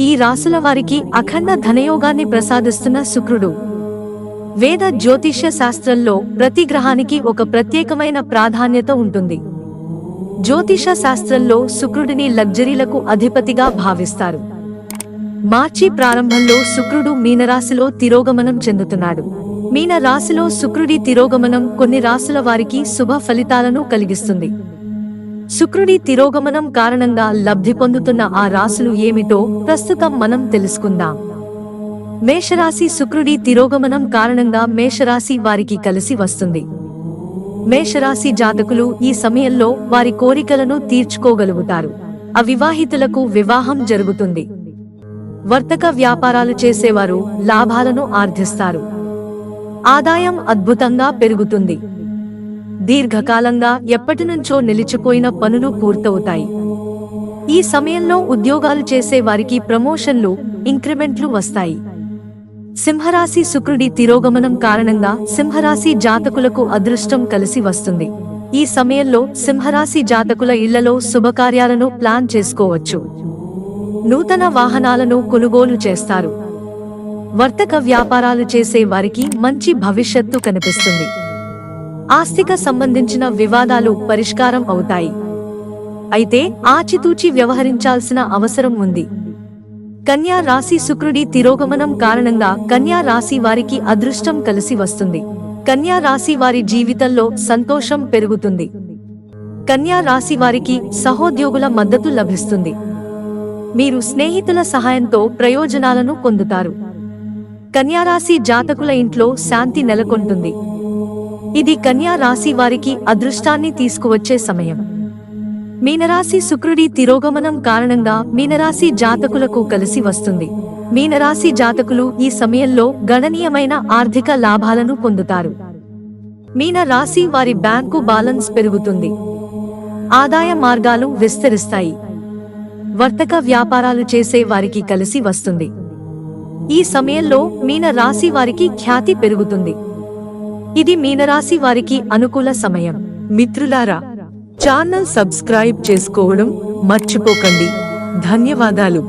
ఈ రాసుల వారికి అఖండ ధనయోగాన్ని ప్రసాదిస్తున్న శుక్రుడు. వేద జ్యోతిష్య శాస్త్రంలో ప్రతి గ్రహానికి ఒక ప్రత్యేకమైన ప్రాధాన్యత ఉంటుంది. జ్యోతిష శాస్త్రంలో శుక్రుడిని లగ్జరీలకు అధిపతిగా భావిస్తారు. మార్చి ప్రారంభంలో శుక్రుడు మీనరాశిలో తిరోగమనం చెందుతున్నాడు. మీన రాశిలో శుక్రుడి తిరోగమనం కొన్ని రాశుల వారికి శుభ ఫలితాలను కలిగిస్తుంది. శుక్రుడి తిరోగమనం కారణంగా లబ్ధి పొందుతున్న ఆ రాశులు ఏమిటో ప్రస్తుతం మనం తెలుసుకుందాం. మేషరాశి శుక్రుడి తిరోగమనం కారణంగా మేషరాశి వారికి కలిసి వస్తుంది. మేషరాశి జాతకులు ఈ సమయంలో వారి కోరికలను తీర్చుకోగలుగుతారు. అవివాహితులకు వివాహం జరుగుతుంది. వర్తక వ్యాపారాలు చేసేవారు లాభాలను ఆర్జిస్తారు ఆదాయం అద్భుతంగా పెరుగుతుంది. దీర్ఘకాలంగా ఎప్పటినుంచో నిలిచిపోయిన పనులు పూర్తవుతాయి. ఈ సమయంలో ఉద్యోగాలు చేసే వారికి ప్రమోషన్లు ఇంక్రిమెంట్లు వస్తాయి. సింహరాశి శుక్రుడి తిరోగమనం కారణంగా సింహరాశి జాతకులకు అదృష్టం కలిసి వస్తుంది. ఈ సమయంలో సింహరాశి జాతకుల ఇళ్ళలో శుభకార్యాలను ప్లాన్ చేసుకోవచ్చు. నూతన వాహనాలను కొనుగోలు చేస్తారు. వర్తక వ్యాపారాలు చేసే వారికి మంచి భవిష్యత్తు కనిపిస్తుంది. ఆస్తిక సంబంధించిన వివాదాలు పరిష్కారం అవుతాయి. అయితే ఆచితూచి వ్యవహరించాల్సిన అవసరం ఉంది. కన్యా రాశి శుక్రుడి తిరోగమనం కారణంగా కన్యా రాశి వారికి అదృష్టం కలిసి వస్తుంది. కన్యా రాశి వారి జీవితంలో సంతోషం పెరుగుతుంది. కన్యా రాశి వారికి సహోద్యోగుల మద్దతు లభిస్తుంది. మీరు స్నేహితుల సహాయంతో ప్రయోజనాలను పొందుతారు. కన్యారాశి జాతకుల ఇంట్లో శాంతి నెలకొంటుంది. ఇది కన్యా రాశి వారికి అదృష్టాన్ని తీసుకువచ్చే సమయం. మీనరాశి శుక్రుడి తిరోగమనం కారణంగా మీనరాశి జాతకులకు కలిసి వస్తుంది. మీనరాశి జాతకులు ఈ సమయంలో గణనీయమైన ఆర్థిక లాభాలను పొందుతారు. మీన రాశి వారి బ్యాంకు బ్యాలెన్స్ పెరుగుతుంది. ఆదాయ మార్గాలు విస్తరిస్తాయి. వర్తక వ్యాపారాలు చేసే వారికి కలిసి వస్తుంది. ఈ సమయంలో మీన రాశి వారికి ఖ్యాతి పెరుగుతుంది. ఇది మీనరాశి వారికి అనుకూల సమయం. మిత్రులారా ఛానల్ సబ్స్క్రైబ్ చేసుకోవడం మర్చిపోకండి. ధన్యవాదాలు.